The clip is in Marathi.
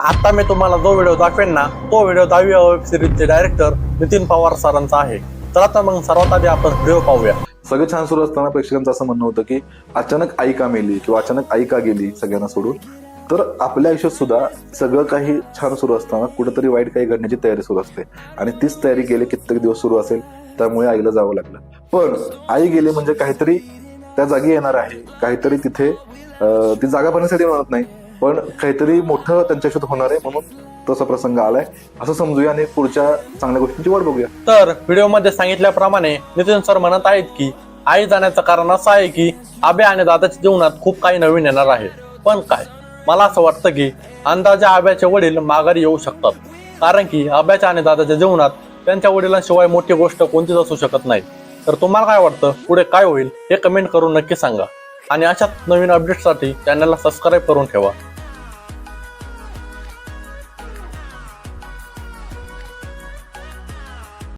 आता मी तुम्हाला जो व्हिडिओ दाखवेन ना तो व्हिडिओ दहावी वेब सिरीजचे डायरेक्टर नितीन पवार सरांचा आहे. तर आता मग सर्वात आधी आपण व्हिडिओ पाहूया. सगळं छान सुरू असताना प्रेक्षकांचं असं म्हणणं होतं की अचानक आई का मेली किंवा अचानक आई का गेली सगळ्यांना सोडून? तर आपल्या आयुष्यात सुद्धा सगळं काही छान सुरू असताना कुठेतरी वाईट काही घडण्याची तयारी सुरू असते. आणि तीच तयारी गेले कित्येक दिवस सुरू असेल त्यामुळे आईला जावं लागलं. पण आई गेली म्हणजे काहीतरी त्या जागी येणार आहे. काहीतरी तिथे ती जागा भरण्यासाठी म्हणत नाही. पण काहीतरी मोठं त्यांच्या आयुष्यात होणार आहे म्हणून तसा प्रसंग आलाय. असं समजूया आणि पुढच्या चांगल्या गोष्टींची वाट बघूया. तर व्हिडिओमध्ये सांगितल्याप्रमाणे नितीन सर म्हणत आहेत की आई जाण्याचं कारण असं आहे की आबे आणि दादाच्या जीवनात खूप काही नवीन येणार आहे. पण काय? मला असं वाटतं की अंदाजे आब्याचे वडील माघारी येऊ शकतात. कारण की आब्याच्या आणि दादाच्या जीवनात त्यांच्या वडिलांशिवाय मोठी गोष्ट कोणतीच असू शकत नाही. तर तुम्हाला काय वाटतं? पुढे काय होईल? हे कमेंट करून नक्की सांगा. आणि अशाच नवीन अपडेटसाठी चॅनलला सबस्क्राईब करून ठेवा.